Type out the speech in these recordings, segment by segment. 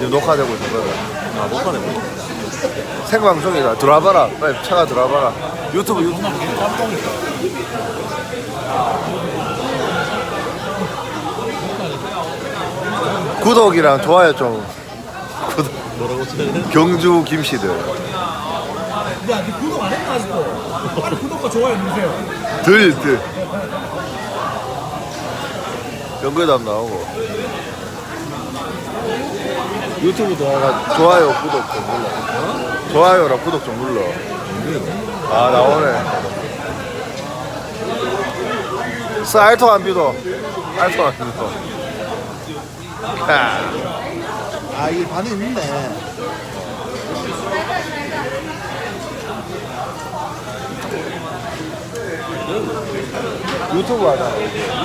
지금 녹화되고 있는 거야. 아 못하네 뭐. 생방송이다. 들어와봐라. 빨리 차가 들어와봐라. 유튜브 유튜브. 구독이랑 좋아요 좀. 구독. 뭐라고 쳐야 경주 김씨들. 야, 니 구독 안 했나 아직도? 빨리 구독과 좋아요 누르세요. 들, 들. 연구에도 나오고. 유튜브 동화가 좋아요, 구독 좀 눌러. 좋아요랑 구독 좀 눌러. 아, 나오네. 쌀토 안 비도. 알토 안 비도. 하. 아, 이게 반응 있네. 유튜브 하자.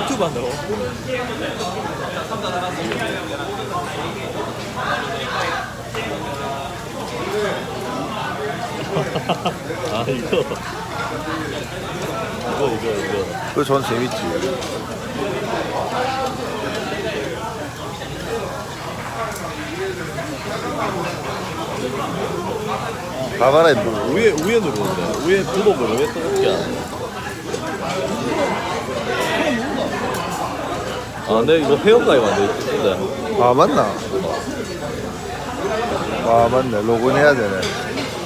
유튜브 한다고? 아 이거 이거 이거 이거 전 재밌지. 가봐라, 임마. 위에 위에 누르는데 위에 구독을 왜 뜨겁게 안 해? 아, 근데 이거 회원가입 안돼 있는데. 아 맞나? 아 맞네 로그인 해야 되네